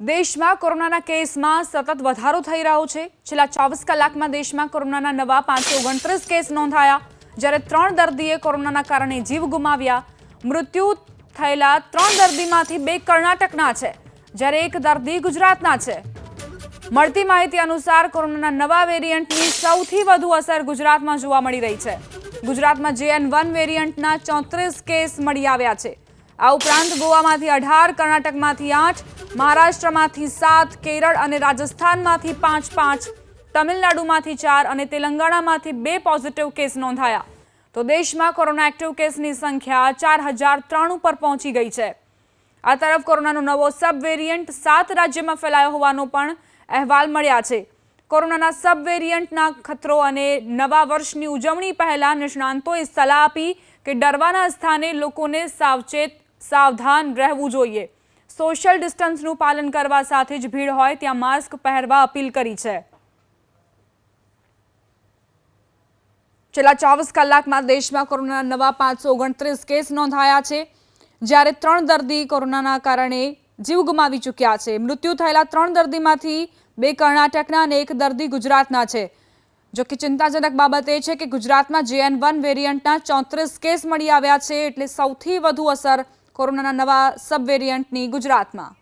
દેશમાં કોરોનાના કેસમાં સતત વધારો થઈ રહ્યો છે. છેલ્લા ચોવીસ કલાકમાં દેશમાં કોરોનાના નવા પાંચસો ઓગણત્રીસ કેસ નોંધાયા. જ્યારે ત્રણ દર્દીએ કોરોનાના કારણે જીવ ગુમાવ્યા. મૃત્યુ થયેલા ત્રણ દર્દીમાંથી બે કર્ણાટકના છે, જ્યારે એક દર્દી ગુજરાતના છે. મળતી માહિતી અનુસાર કોરોનાના નવા વેરિયન્ટની સૌથી વધુ અસર ગુજરાતમાં જોવા મળી રહી છે. ગુજરાતમાં જેએન વન વેરિયન્ટના ચોત્રીસ કેસ મળી આવ્યા છે. આ ઉપરાંત ગોવામાંથી અઢાર, કર્ણાટકમાંથી આઠ મહારાષ્ટ્રમાંથી સાત, કેરળ અને રાજસ્થાનમાંથી પાંચ પાંચ, તમિલનાડુમાંથી ચાર અને તેલંગાણામાંથી બે પોઝિટિવ કેસ નોંધાયા. તો દેશમાં કોરોના એક્ટિવ કેસની સંખ્યા ચાર હજાર ત્રણ ઉપર પહોંચી ગઈ છે. આ તરફ કોરોનાનો નવો સબ વેરિયન્ટ સાત રાજ્યમાં ફેલાયો હોવાનો પણ અહેવાલ મળ્યા છે. કોરોનાના સબ વેરિયન્ટના ખતરો અને નવા વર્ષની ઉજવણી પહેલા નિષ્ણાંતોએ સલાહ આપી કે ડરવાના સ્થાને લોકોને સાવચેત, સાવધાન રહેવું જોઈએ. સોશિયલ ડિસ્ટન્સનું પાલન કરવા સાથે જ ભીડ હોય ત્યાં માસ્ક પહેરવા અપીલ કરી છે. છેલ્લા ચોવીસ કલાકમાં દેશમાં કોરોના નવા પાંચસો ઓગણત્રીસ કેસ નોંધાયા છે. જ્યારે ત્રણ દર્દી કોરોનાના કારણે જીવ ગુમાવી ચૂક્યા છે. મૃત્યુ થયેલા ત્રણ દર્દીમાંથી બે કર્ણાટકના અને એક દર્દી ગુજરાતના છે. જો કે ચિંતાજનક બાબત એ છે કે ગુજરાતમાં જેએન વન વેરિયન્ટના ચોત્રીસ કેસ મળી આવ્યા છે એટલે સૌથી વધુ અસર કોરોનાના નવા સબ વેરિયન્ટની ગુજરાતમાં.